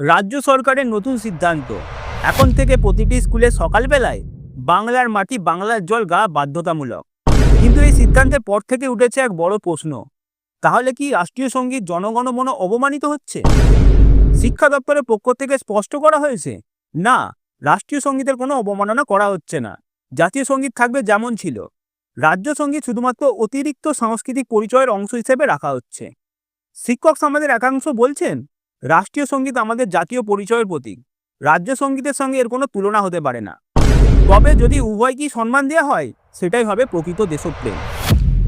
রাজ্য সরকারের নতুন সিদ্ধান্ত। এখন থেকে প্রতিটি স্কুলে সকালবেলায় বাংলার মাটি বাংলার জল গা বাধ্যতামূলক। কিন্তু এই সিদ্ধান্তের পর থেকে উঠেছে এক বড় প্রশ্ন, তাহলে কি রাষ্ট্রীয় সংগীত জনগণমন অবমানিত হচ্ছে? শিক্ষা দপ্তরের পক্ষ থেকে স্পষ্ট করা হয়েছে, না, রাষ্ট্রীয় সঙ্গীতের কোনো অবমাননা করা হচ্ছে না। জাতীয় সংগীত থাকবে যেমন ছিল। রাজ্য সংগীত শুধুমাত্র অতিরিক্ত সাংস্কৃতিক পরিচয়ের অংশ হিসেবে রাখা হচ্ছে। শিক্ষক সমাজের একাংশ বলছেন রাষ্ট্রীয় সংগীত আমাদের জাতীয় পরিচয়ের প্রতীক। রাজ্য সঙ্গীতের সঙ্গে এর কোনো তুলনা হতে পারে না। তবে যদি উভয়কেই সম্মান দেওয়া হয়, সেটাই হবে প্রকৃত দেশপ্রেম।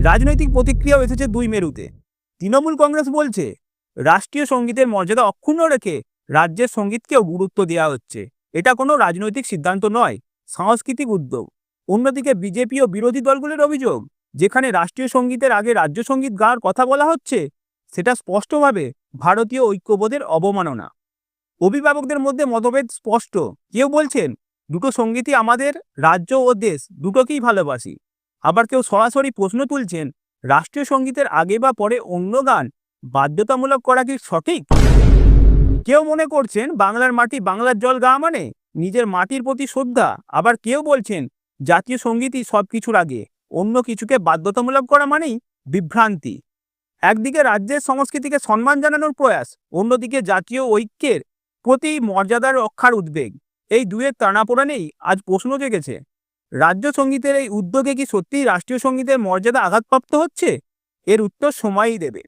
রাজনৈতিক প্রতিক্রিয়াও এসেছে দুই মেরুতে। তৃণমূল কংগ্রেস বলছে, রাষ্ট্রীয় সঙ্গীতের মর্যাদা অক্ষুণ্ণ রেখে রাজ্যের সঙ্গীতকেও গুরুত্ব দেওয়া হচ্ছে। এটা কোনো রাজনৈতিক সিদ্ধান্ত নয়, সাংস্কৃতিক উদ্যোগ। অন্যদিকে বিজেপি ও বিরোধী দলগুলির অভিযোগ, যেখানে রাষ্ট্রীয় সঙ্গীতের আগে রাজ্য সংগীত গাওয়ার কথা বলা হচ্ছে, সেটা স্পষ্টভাবে ভারতীয় ঐক্যবোধের অবমাননা। অভিভাবকদের মধ্যে মতভেদ স্পষ্ট। কেউ বলছেন, দুটো সঙ্গীতই আমাদের রাজ্য ও দেশ দুটোকেই ভালোবাসি। আবার কেউ সরাসরি প্রশ্ন তুলছেন, রাষ্ট্রীয় সঙ্গীতের আগে বা পরে অন্য গান বাধ্যতামূলক করা কি সঠিক? কেউ মনে করছেন, বাংলার মাটি বাংলার জল গাওয়া মানে নিজের মাটির প্রতি শ্রদ্ধা। আবার কেউ বলছেন, জাতীয় সঙ্গীতই সব কিছুর আগে, অন্য কিছুকে বাধ্যতামূলক করা মানেই বিভ্রান্তি। একদিকে রাজ্যের সংস্কৃতিকে সম্মান জানানোর প্রয়াস, অন্যদিকে জাতীয় ঐক্যের প্রতি মর্যাদা রক্ষার উদ্বেগ। এই দুয়ের টানাপোড়ানেই আজ প্রশ্ন জেগেছে, রাজ্য সঙ্গীতের এই উদ্যোগে কি সত্যিই রাষ্ট্রীয় সঙ্গীতের মর্যাদা আঘাতপ্রাপ্ত হচ্ছে? এর উত্তর সময়ই দেবে।